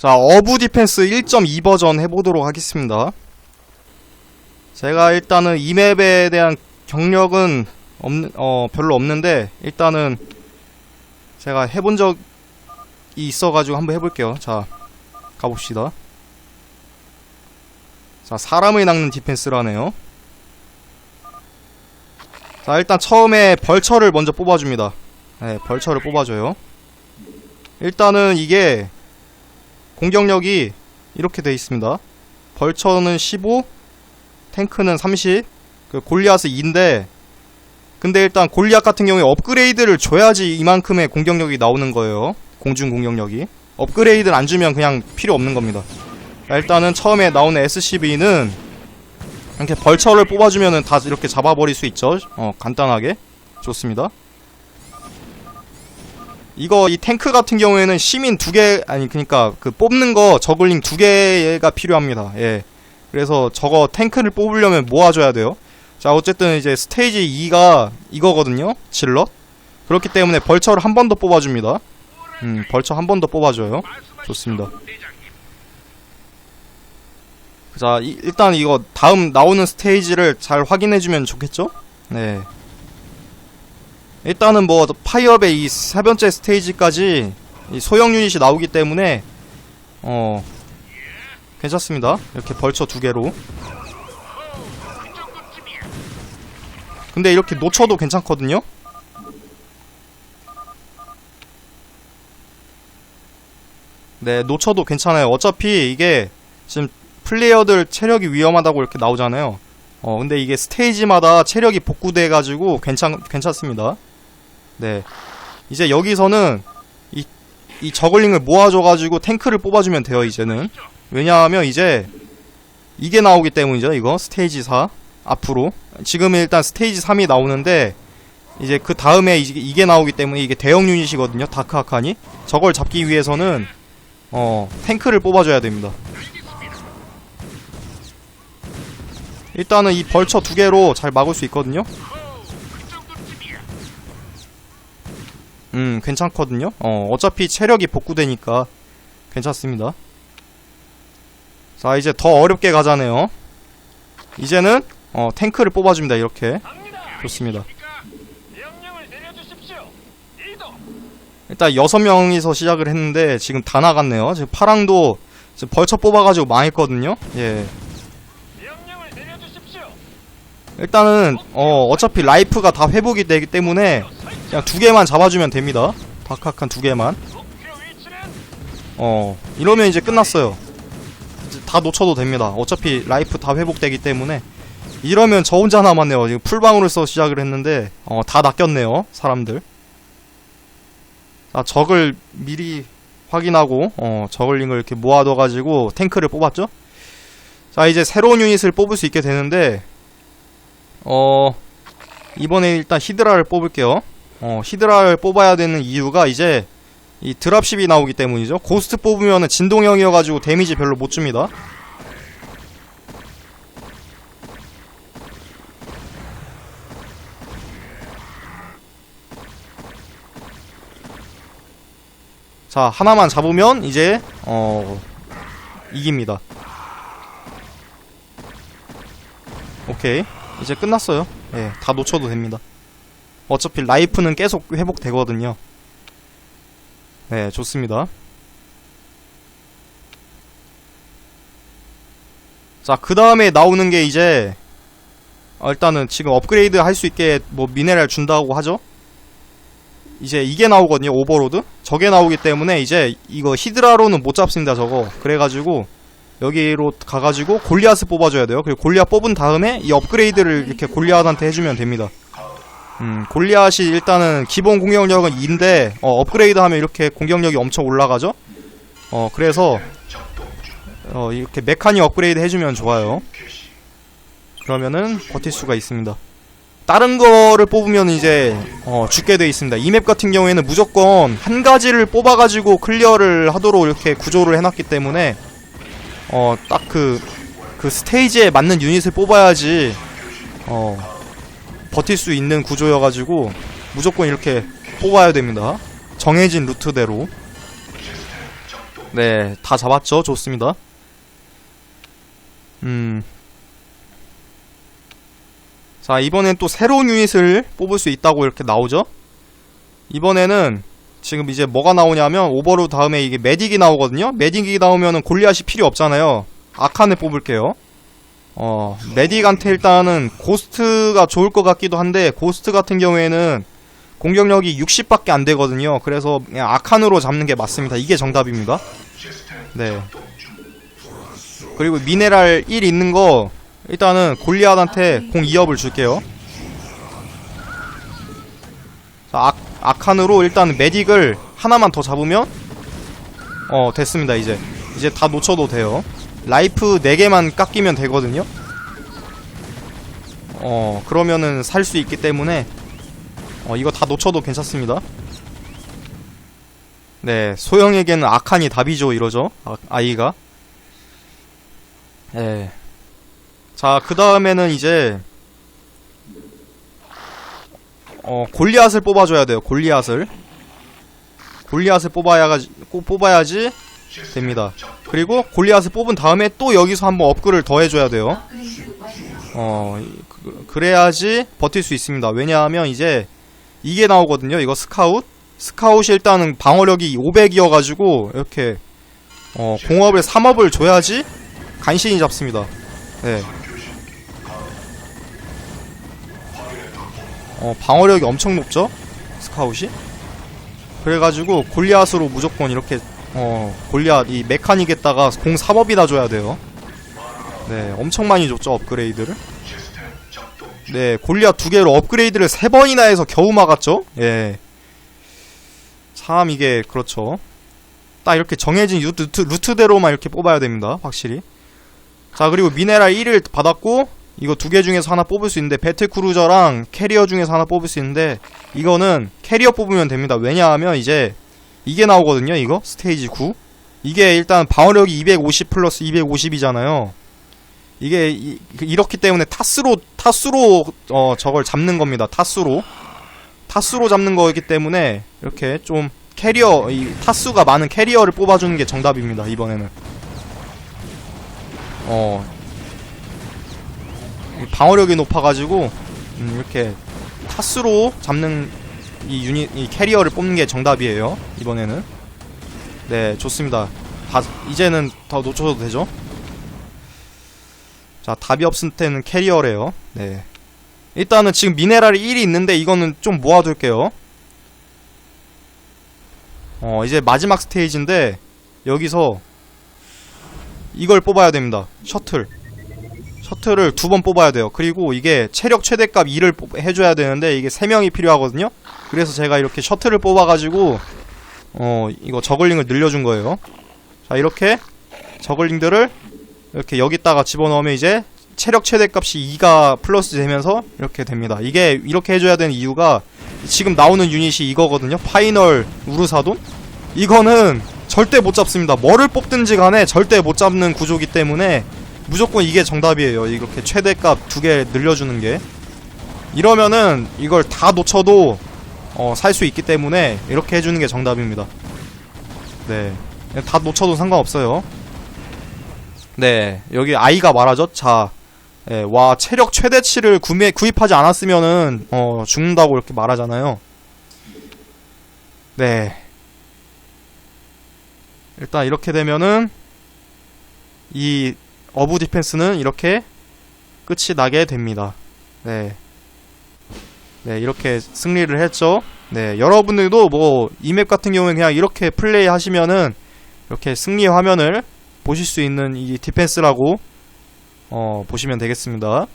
자, 어부 디펜스 1.2 버전 해보도록 하겠습니다. 제가 일단은 이 맵에 대한 경력은 없, 어, 별로 없는데, 일단은 제가 해본 적이 있어가지고 한번 해볼게요. 자, 가봅시다. 자, 사람을 낚는 디펜스라네요. 자, 일단 처음에 벌처를 먼저 뽑아줍니다. 네, 벌처를 뽑아줘요. 일단은 이게 공격력이 이렇게 돼 있습니다. 벌처는 15, 탱크는 30, 그 골리앗은 2인데 근데 일단 골리앗 같은 경우에 업그레이드를 줘야지 이만큼의 공격력이 나오는 거예요. 공중 공격력이. 업그레이드를 안 주면 그냥 필요 없는 겁니다. 자, 일단은 처음에 나오는 SCV는 이렇게 벌처를 뽑아주면은 다 이렇게 잡아버릴 수 있죠. 어, 간단하게. 좋습니다. 이거 이 탱크 같은 경우에는 시민 두 개 아니 그니까 그 뽑는 거 저글링 두 개가 필요합니다. 예. 그래서 저거 탱크를 뽑으려면 모아줘야 돼요. 자 어쨌든 이제 스테이지 2가 이거거든요. 질럿. 그렇기 때문에 벌처를 한 번 더 뽑아줍니다. 음 벌처 한 번 더 뽑아줘요. 좋습니다. 자 이- 일단 이거 다음 나오는 스테이지를 잘 확인해주면 좋겠죠? 네. 일단은 뭐 파이어의 이 세 번째 스테이지까지 이 소형 유닛이 나오기 때문에 어 괜찮습니다. 이렇게 벌처 두 개로. 근데 이렇게 놓쳐도 괜찮거든요. 네, 놓쳐도 괜찮아요. 어차피 이게 지금 플레이어들 체력이 위험하다고 이렇게 나오잖아요. 어, 근데 이게 스테이지마다 체력이 복구돼가지고 괜찮, 괜찮습니다. 네. 이제 여기서는 이, 이 저글링을 모아줘가지고 탱크를 뽑아주면 돼요, 이제는. 왜냐하면 이제 이게 나오기 때문이죠, 이거. 스테이지 4. 앞으로. 지금 일단 스테이지 3이 나오는데, 이제 그 다음에 이게, 나오기 때문에 이게 대형 유닛이거든요, 다크아칸이. 저걸 잡기 위해서는, 어, 탱크를 뽑아줘야 됩니다. 일단은 이 벌처 두 개로 잘 막을 수 있거든요. 음, 괜찮거든요. 어, 어차피 체력이 복구되니까 괜찮습니다. 자, 이제 더 어렵게 가자네요. 이제는 어, 탱크를 뽑아줍니다. 이렇게 좋습니다. 일단 여섯 명이서 시작을 했는데 지금 다 나갔네요. 지금 파랑도 지금 벌처 뽑아가지고 망했거든요. 예. 일단은 어, 어차피 라이프가 다 회복이 되기 때문에 그냥 두 개만 잡아주면 됩니다. 다크한 두 개만. 어 이러면 이제 끝났어요. 이제 다 놓쳐도 됩니다. 어차피 라이프 다 회복되기 때문에. 이러면 저 혼자 남았네요. 지금 풀방울을 시작을 했는데 어 다 낚였네요 사람들. 자 적을 미리 확인하고 어 저글링을 이렇게 모아둬가지고 탱크를 뽑았죠? 자 이제 새로운 유닛을 뽑을 수 있게 되는데 어 이번에 일단 히드라를 뽑을게요 어 히드라를 뽑아야 되는 이유가 이제 이 드랍십이 나오기 때문이죠. 고스트 뽑으면은 진동형이어가지고 데미지 별로 못 줍니다. 자, 하나만 잡으면 이제, 어, 이깁니다. 오케이. 이제 끝났어요. 예, 다 놓쳐도 됩니다. 어차피 라이프는 계속 회복되거든요. 네, 좋습니다. 자, 그 다음에 나오는 게 이제, 어, 일단은 지금 업그레이드 할 수 있게 뭐 미네랄 준다고 하죠? 이제 이게 나오거든요, 오버로드? 저게 나오기 때문에 이제 이거 히드라로는 못 잡습니다, 저거. 그래가지고, 여기로 가가지고 골리앗을 뽑아줘야 돼요. 그리고 골리앗 뽑은 다음에 이 업그레이드를 이렇게 골리앗한테 해주면 됩니다. 음, 골리앗이 일단은 기본 공격력은 2인데 어, 업그레이드 하면 이렇게 공격력이 엄청 올라가죠. 어, 그래서 어, 이렇게 메카니 업그레이드 해주면 좋아요. 그러면은 버틸 수가 있습니다. 다른 거를 뽑으면 이제 어, 죽게 돼 있습니다. 이 맵 같은 경우에는 무조건 한 가지를 뽑아가지고 클리어를 하도록 이렇게 구조를 해놨기 때문에 어, 딱그그 스테이지에 맞는 유닛을 뽑아야지 어, 버틸 수 있는 구조여가지고 무조건 이렇게 뽑아야 됩니다. 정해진 루트대로. 네, 다 잡았죠. 좋습니다. 음. 자, 이번엔 또 새로운 유닛을 뽑을 수 있다고 이렇게 나오죠. 이번에는 지금 이제 뭐가 나오냐면 오버로 다음에 이게 메딕이 나오거든요. 메딕이 나오면은 골리앗이 필요 없잖아요. 아칸을 뽑을게요. 어, 메딕한테 일단은 고스트가 좋을 것 같기도 한데 고스트 같은 경우에는 공격력이 60밖에 안 되거든요. 그래서 그냥 아칸으로 잡는 게 맞습니다. 이게 정답입니다. 네. 그리고 미네랄 1 있는 거 일단은 골리앗한테 공 2업을 줄게요. 자, 아, 아칸으로 일단 메딕을 하나만 더 잡으면 어 됐습니다 이제 이제 다 놓쳐도 돼요 라이프 4개만 깎이면 되거든요? 어 그러면은 살 수 있기 때문에 어 이거 다 놓쳐도 괜찮습니다. 네 소영에게는 아칸이 답이죠 이러죠 아, 아이가. 네. 네자그 다음에는 이제 어 골리앗을 뽑아줘야 돼요 골리앗을. 골리앗을 뽑아야 꼭 뽑아야지 됩니다 그리고 골리앗을 뽑은 다음에 또 여기서 한번 업글을 더 해줘야 돼요 어 이- 그, 그래야지 버틸 수 있습니다 왜냐하면 이제 이게 나오거든요 이거 스카웃 스카웃이 일단은 방어력이 500이어가지고 이렇게 어 공업을 3업을 줘야지 간신히 잡습니다 네. 어, 방어력이 엄청 높죠? 스카웃이? 그래가지고 골리앗으로 무조건 이렇게 어 골리앗 이 메카닉에다가 공 3업이나 줘야 돼요. 네 엄청 많이 줬죠 업그레이드를. 네 골리앗 두 개로 업그레이드를 세 번이나 해서 겨우 막았죠? 예참 이게 그렇죠. 딱 이렇게 정해진 루트, 루트대로만 이렇게 뽑아야 됩니다 확실히. 자 그리고 미네랄 1을 받았고 이거 두 개 중에서 하나 뽑을 수 있는데 배틀크루저랑 캐리어 중에서 하나 뽑을 수 있는데 이거는 캐리어 뽑으면 됩니다. 왜냐하면 이제 이게 나오거든요 이거? 스테이지 9 이게 일단 방어력이 250 플러스 250이잖아요. 이게 이, 렇기 때문에 타스로 타스로 어 저걸 잡는 겁니다 타스로. 타스로 잡는 거이기 때문에 이렇게 좀 캐리어 이 타수가 많은 캐리어를 뽑아주는 게 정답입니다 이번에는. 어. 이 방어력이 높아가지고 음, 이렇게 타스로 잡는 이 유닛 이 캐리어를 뽑는 게 정답이에요 이번에는. 네 좋습니다. 다 이제는 더 놓쳐도 되죠? 자 답이 없을 때는 캐리어래요. 네. 일단은 지금 미네랄이 1이 있는데 이거는 좀 모아둘게요. 어 이제 마지막 스테이지인데 여기서 이걸 뽑아야 됩니다. 셔틀. 셔틀을 두 번 뽑아야 돼요. 그리고 이게 체력 최대값 2를 뽑- 해줘야 되는데 이게 3명이 필요하거든요 그래서 제가 이렇게 셔틀을 뽑아가지고 어 이거 저글링을 늘려준 거예요. 자 이렇게 저글링들을 이렇게 여기다가 집어넣으면 이제 체력 최대값이 2가 플러스 되면서 이렇게 됩니다. 이게 이렇게 해줘야 되는 이유가 지금 나오는 유닛이 이거거든요. 파이널 우르사돈? 이거는 절대 못 잡습니다. 뭐를 뽑든지 간에 절대 못 잡는 구조기 때문에 무조건 이게 정답이에요. 이렇게 최대값 두 개 늘려주는 게. 이러면은 이걸 다 놓쳐도 어, 살 수 있기 때문에 이렇게 해주는 게 정답입니다. 네. 다 놓쳐도 상관없어요. 네. 여기 아이가 말하죠. 자. 예, 와, 체력 최대치를 구매, 구입하지 않았으면은, 어, 죽는다고 이렇게 말하잖아요. 네. 일단 이렇게 되면은, 이, 어부 디펜스는 이렇게 끝이 나게 됩니다. 네. 네, 이렇게 승리를 했죠. 네, 여러분들도 뭐, 이 맵 같은 경우에 그냥 이렇게 플레이 하시면은, 이렇게 승리 화면을 보실 수 있는 이 디펜스라고, 어, 보시면 되겠습니다.